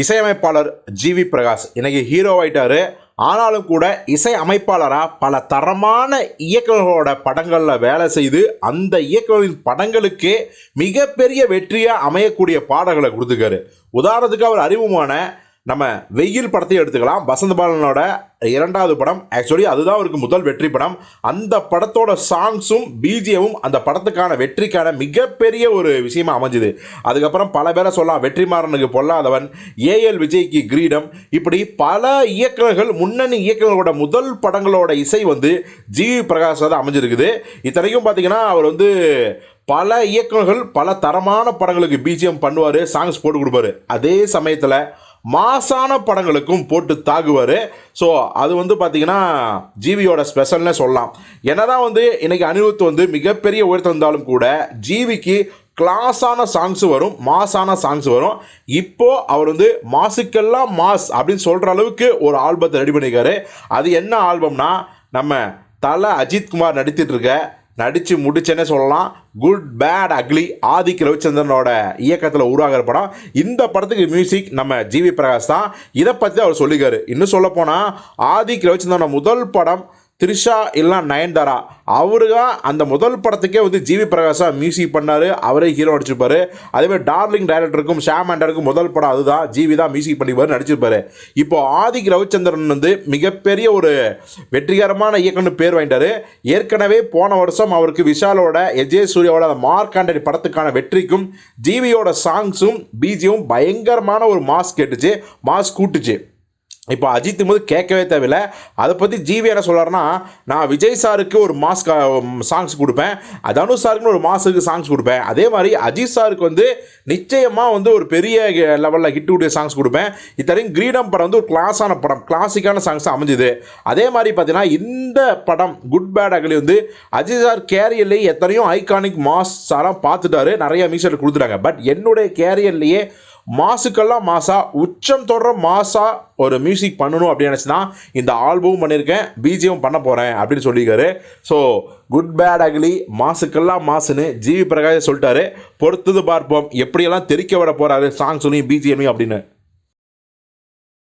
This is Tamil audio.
இசையமைப்பாளர் ஜிவி பிரகாஷ். இன்னைக்கு ஹீரோ ஆயிட்டாரு. ஆனாலும் கூட இசை அமைப்பாளராக பல தரமான இயக்குநர்களோட படங்களில் வேலை செய்து அந்த இயக்குநரின் படங்களுக்கே மிகப்பெரிய வெற்றியாக அமையக்கூடிய பாடல்களை கொடுத்துருக்காரு. உதாரணத்துக்கு அவர் அறிமுகமான நம்ம வெயில் படத்தையும் எடுத்துக்கலாம். வசந்த பாலனோட இரண்டாவது படம். ஆக்சுவலி அதுதான் அவருக்கு முதல் வெற்றி படம். அந்த படத்தோட சாங்ஸும் பிஜிஎமும் அந்த படத்துக்கான வெற்றிக்கான மிகப்பெரிய ஒரு விஷயமா அமைஞ்சுது. அதுக்கப்புறம் பல பேரை சொல்லலாம் வெற்றிமாறனுக்கு பொல்லாதவன் ஏஎல் விஜய்க்கு கிரீடம். இப்படி பல இயக்குநர்கள் முன்னணி இயக்குநர்களோட முதல் படங்களோட இசை வந்து ஜி பிரகாஷ் தான் அமைஞ்சிருக்குது. இத்தனைக்கும் பார்த்தீங்கன்னா அவர் வந்து பல இயக்குநர்கள் பல தரமான படங்களுக்கு பிஜிஎம் பண்ணுவார் சாங்ஸ் போட்டு கொடுப்பாரு. அதே சமயத்தில் மாசான படங்களுக்கும் போட்டு தாக்குவார் ஸோ அது வந்து பார்த்தீங்கன்னா ஜிவியோட ஸ்பெஷல்னே சொல்லலாம். என்னதான் வந்து இன்றைக்கி அனிருத் வந்து மிகப்பெரிய உயர்த்திருந்தாலும் கூட ஜிவிக்கு கிளாஸான சாங்ஸ் வரும் மாஸான சாங்ஸ் வரும். இப்போது அவர் வந்து மாசுக்கெல்லாம் மாஸ் அப்படின்னு சொல்கிற அளவுக்கு ஒரு ஆல்பத்தை ரெடி பண்ணியிருக்காரு அது என்ன ஆல்பம்னா நம்ம தல அஜித்குமார் நடித்திட்டு இருக்க நடித்து முடிச்சேன்னே சொல்லலாம். குட் பேட் அக்லி ஆதிக் ரவிச்சந்திரனோட இயக்கத்தில் உருவாகிற படம். இந்த படத்துக்கு மியூசிக் நம்ம ஜிவி பிரகாஷ் தான். இதை பற்றி அவர் சொல்லிக்காரு இன்னும் சொல்ல போனால் ஆதிக் ரவிச்சந்திரனோட முதல் படம் த்ரிஷா இல்லைனா நயன்தாரா? அவரு தான் அந்த முதல் படத்துக்கே வந்து ஜிவி பிரகாஷா மியூசிக் பண்ணார். அவரே ஹீரோ நடிச்சிருப்பாரு அதேமாதிரி டார்லிங் டைரக்டருக்கும் ஷாம் ஆண்டருக்கும் முதல் படம் அதுதான். ஜிவி தான் மியூசிக் பண்ணிப்பார் நடிச்சிருப்பாரு. இப்போ ஆதிக் ரவிச்சந்திரன் வந்து மிகப்பெரிய ஒரு வெற்றிகரமான இயக்குனர் பேர் வாங்கிட்டார். ஏற்கனவே போன வருஷம் அவருக்கு விஷாலோட எஜே சூர்யாவோட அந்த மார்க் ஆண்டனி படத்துக்கான வெற்றிக்கும் ஜிவியோட சாங்ஸும் பிஜியும் பயங்கரமான ஒரு மாஸ் கேட்டுச்சு. மாஸ் கூட்டுச்சு. இப்போ அஜித் போது கேட்கவே தேவையில்லை. அதை பற்றி ஜிவி என்ன சொல்கிறாருன்னா நான் விஜய் சாருக்கு ஒரு மாஸ் சாங்ஸ் கொடுப்பேன். தனுஷ் சாருக்குன்னு ஒரு மாஸுக்கு சாங்ஸ் கொடுப்பேன். அதே மாதிரி அஜித் சாருக்கு வந்து நிச்சயமாக வந்து ஒரு பெரிய லெவலில் ஹிட் உடைய சாங்ஸ் கொடுப்பேன். இத்தனையும் கிரீடம் படம் வந்து ஒரு கிளாஸான படம் கிளாசிக்கான சாங்ஸ் அமைஞ்சுது. அதே மாதிரி பார்த்தீங்கன்னா இந்த படம் குட் பேட் அகலி வந்து அஜித் சார் கேரியர்லேயே எத்தனையும் ஐகானிக் மாஸ் சாரம் பார்த்துட்டாரு. நிறைய மியூசிக் கொடுத்துட்டாங்க. பட் என்னுடைய கேரியர்லேயே மாசுக்கெல்லாம் மாசா உச்சம் தொடர மாசா ஒரு மியூசிக் பண்ணணும் அப்படின்னு நினச்சினா இந்த ஆல்பமும் பண்ணியிருக்கேன் பிஜிஎம் பண்ண போகிறேன் அப்படின்னு சொல்லியிருக்காரு. ஸோ குட் பேட் அக்லி மாசுக்கெல்லாம் மாசுன்னு ஜிவி பிரகாஷ் சொல்லிட்டாரு. பொறுத்தது பார்ப்போம் எப்படியெல்லாம் தெரிக்க விட போகிறாரு சாங்ஸ் சொல்லி பிஜிஎம்மையும் அப்படின்னு.